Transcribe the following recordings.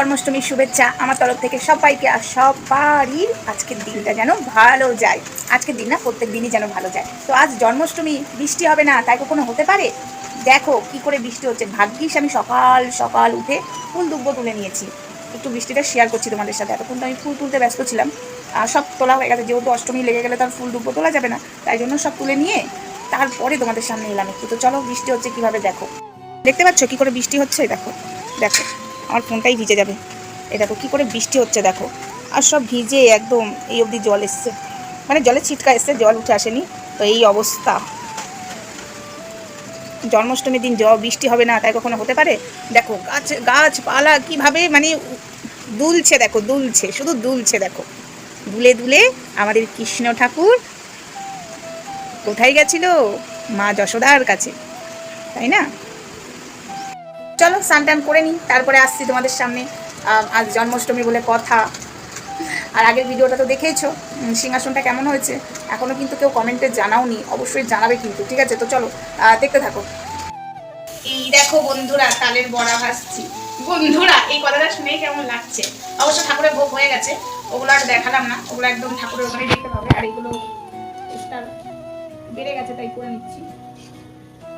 জন্মাষ্টমীর শুভেচ্ছা আমার তরফ থেকে সবাইকে আর সবারই আজকের দিনটা যেন ভালো যায়। আজকের দিন না, প্রত্যেক দিনই যেন ভালো যায়। তো আজ জন্মাষ্টমী, বৃষ্টি হবে না, তাই কখনো হতে পারে? দেখো কি করে বৃষ্টি হচ্ছে। ভাগ্যিস আমি সকাল সকাল উঠে ফুল দুব্ব তুলে নিয়েছি। একটু বৃষ্টিটা শেয়ার করছি তোমাদের সাথে। এতক্ষণ তো আমি ফুল তুলতে ব্যস্ত ছিলাম। আর সব তোলা হয়ে গেছে। যেহেতু অষ্টমী লেগে গেলে তার ফুল দুব্ব তোলা যাবে না, তাই জন্য সব তুলে নিয়ে তারপরে তোমাদের সামনে এলাম একটু। তো চলো বৃষ্টি হচ্ছে কীভাবে দেখো। দেখতে পাচ্ছ কি করে বৃষ্টি হচ্ছে? দেখো দেখো। আমার ফোনটাই ভিজে যাবে। এই দেখো কী করে বৃষ্টি হচ্ছে দেখো। আর সব ভিজে একদম এই অবধি জল এসছে। মানে জলে ছিটকা এসছে, জল উঠে আসেনি। তো এই অবস্থা। জন্মাষ্টমীর দিন জল বৃষ্টি হবে না, তাই কখনো হতে পারে? দেখো, গাছ, গাছপালা কীভাবে মানে দুলছে দেখো, দুলছে, শুধু দুলছে দেখো। দুলে দুলে আমাদের কৃষ্ণ ঠাকুর কোথায় গেছিল? মা যশোদার কাছে। তাই না? চলো স্নান টান করে নিই, তারপরে আসছি তোমাদের সামনে। আজ জন্মাষ্টমী বলে কথা। আর আগের ভিডিওটা তো দেখেইছো সিংহাসনটা কেমন হয়েছে? এখনও কিন্তু কেউ কমেন্টে জানাওনি অবশ্যই জানাবে কিন্তু, ঠিক আছে? তো চলো দেখতে থাকো। এই দেখো বন্ধুরা, তালের বড়া ভাসছি বন্ধুরা, এই কথাটা শুনেই কেমন লাগছে? অবশ্য ঠাকুরের ভোগ হয়ে গেছে, ওগুলো আর দেখালাম না, ওগুলো একদম ঠাকুরের ওখানে দেখতে পাবে, আর এগুলো বেড়ে গেছে, তাই করে নিচ্ছি।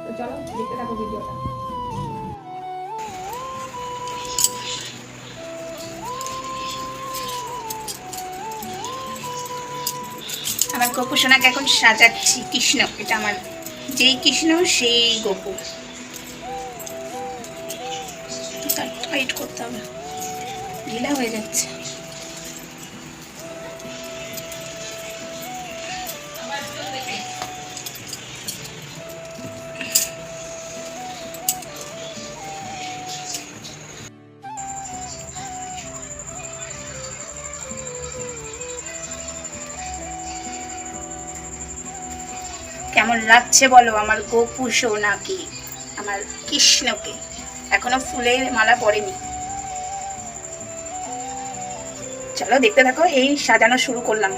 তো চলো, দেখতে থাকো ভিডিওটা। আমার গোপু সোনাকে এখন সাজাচ্ছি কৃষ্ণ। এটা আমার যেই কৃষ্ণ, সেই গোপু। টাইট করতে হবে। ঢিলা হয়ে যাচ্ছে। কেমন লাগছে বলো? আমার গোপু সোনাকে, আমার কৃষ্ণকে। এখনও ফুলের মালা পড়েনি। চলো দেখতে থাকো, এই সাজানো শুরু করলাম।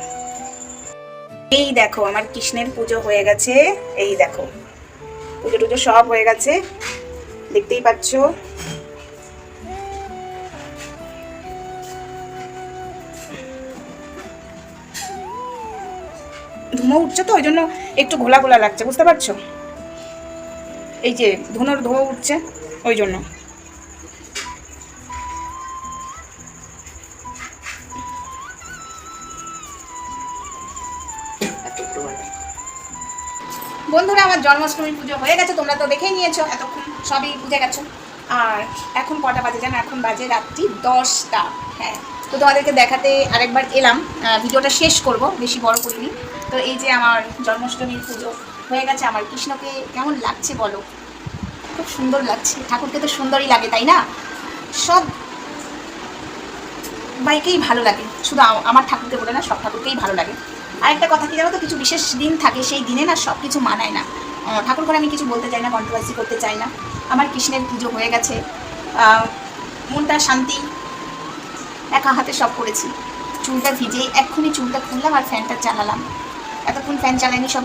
এই দেখো, আমার কৃষ্ণের পুজো হয়ে গেছে। এই দেখো, পুজো টুজো সব হয়ে গেছে। দেখতেই পাচ্ছ? ধুমো উঠছে তো ওই জন্য একটু ঘোলা ঘোলা লাগছে, বুঝতে পারছ? এই যে ধুনোর ধোয়া উঠছে ওই জন্য বন্ধুরা, আমার জন্মাষ্টমী পুজো হয়ে গেছে, তোমরা তো দেখেই নিয়েছো, এতক্ষণ সবই বুঝে গেছো। আর এখন কটা বাজে জানো? এখন বাজে রাত্রি দশটা। হ্যাঁ তো তোমাদেরকে দেখাতে আরেকবার এলাম ভিডিওটা শেষ করব, বেশি বড় করিনি। তো এই যে আমার জন্মাষ্টমীর পুজো হয়ে গেছে, আমার কৃষ্ণকে কেমন লাগছে বলো? খুব সুন্দর লাগছে। ঠাকুরকে তো সুন্দরই লাগে, তাই না? সব বাইকেই ভালো লাগে। শুধু আমার ঠাকুরকে বলে না, সব ঠাকুরকেই ভালো লাগে। আরেকটা কথা কি জানো তো কিছু বিশেষ দিন থাকে, সেই দিনে না সব কিছু মানায় না। ঠাকুর করে আমি কিছু বলতে চাই না কন্ট্রোভার্সি করতে চাই না। আমার কৃষ্ণের পুজো হয়ে গেছে। মনটা শান্তি, একা হাতে সব করেছি। চুলটা ভিজে এক্ষুনি চুলটা খুললাম আর ফ্যানটা চালালাম। এতক্ষণ ফ্যান চালায়নি সব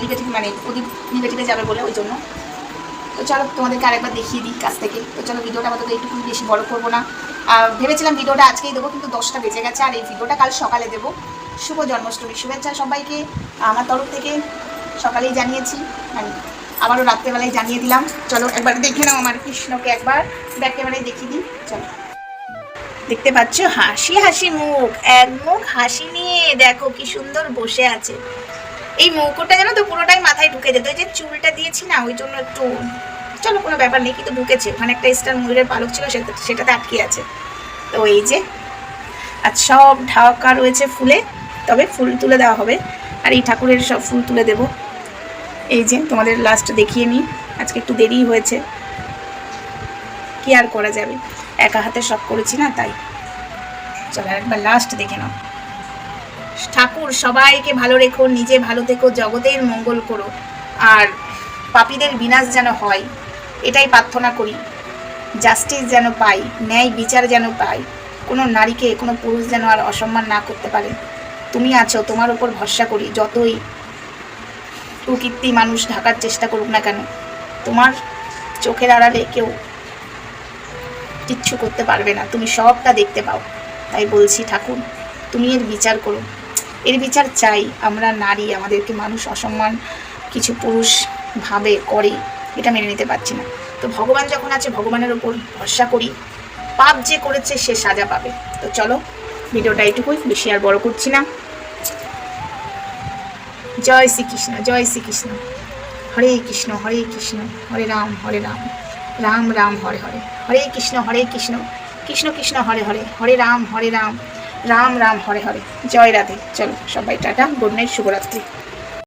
লিভে মানে প্রদীপ লিগেটিভে যাবে বলে ওই জন্য। তো চলো তোমাদেরকে আরেকবার দেখিয়ে দিই কাছ থেকে। তো চলো ভিডিওটা আমাদের একটু বেশি বড় করব না। ভেবেছিলাম ভিডিওটা আজকেই দেবো, কিন্তু দশটা বেজে গেছে, আর এই ভিডিওটা কাল সকালে দেবো। শুভ জন্মাষ্টমী, শুভেচ্ছা সবাইকে। আমার তরফ থেকে সকালেই জানিয়েছি মানে আবারও রাত্রেবেলায় জানিয়ে দিলাম। চলো একবার দেখে নাও আমার কৃষ্ণকে একবার। ব্যাক ক্যামেরায় দেখিয়ে দিই। চলো। দেখতে পাচ্ছ? হাসি হাসি মুখ। এক মুখ হাসি নিয়ে দেখো কি সুন্দর বসে আছে। এই মৌকোটা যেন তো পুরোটাই মাথায় ঢুকে যেত। ওই যে চুলটা দিয়েছি না, ওই জন্য একটু চলো, কোনো ব্যাপার নেই, কিন্তু ঢুকেছে। ওখানে একটা স্টার ময়ূরের পালক ছিল, সেটা, সেটাতে আটকে আছে। তো এই যে, আর সব ঢাকা রয়েছে ফুলে, তবে ফুল তুলে দেওয়া হবে। আর এই ঠাকুরের সব ফুল তুলে দেব। এই যে, তোমাদের লাস্ট দেখিয়ে নিই। আজকে একটু দেরি হয়েছে। কি আর করা যাবে? একা হাতে সব করেছি না, তাই। চলো একবার লাস্ট দেখে নাও। ঠাকুর, সবাইকে ভালো রেখো, নিজে ভালো থেকো, জগতের মঙ্গল করো। আর পাপীদের বিনাশ যেন হয়, এটাই প্রার্থনা করি। জাস্টিস যেন পাই, ন্যায় বিচার যেন পাই, কোনো নারীকে, কোনো পুরুষ যেন আর অসম্মান না করতে পারে। তুমি আছো, তোমার উপর ভরসা করি, যতই কুকীর্তি মানুষ ঢাকার চেষ্টা করুক না কেন, তোমার চোখের আড়ালে কেউ কিচ্ছু করতে পারবে না। তুমি সবটা দেখতে পাও। তাই বলছি, ঠাকুর, তুমি এর বিচার করো। এর বিচার চাই। আমরা নারী, আমাদেরকে মানুষ অসম্মান কিছু পুরুষ ভাবে করে, এটা মেনে নিতে পারছি না। তো ভগবান যখন আছে, ভগবানের ওপর ভরসা করি। পাপ যে করেছে, সে সাজা পাবে। তো চলো, ভিডিওটা এটুকুই বেশি আর বড় করছি না। জয় শ্রীকৃষ্ণ জয় শ্রীকৃষ্ণ। হরে কৃষ্ণ হরে কৃষ্ণ, হরে রাম হরে রাম। রাম রাম হরে হরে। হরে কৃষ্ণ হরে কৃষ্ণ। কৃষ্ণ কৃষ্ণ, হরে হরে। হরে রাম হরে রাম। রাম রাম, হরে হরে। জয় রাধে। চলো সবাই টাটা। গুড নাইট, শুভরাত্রি।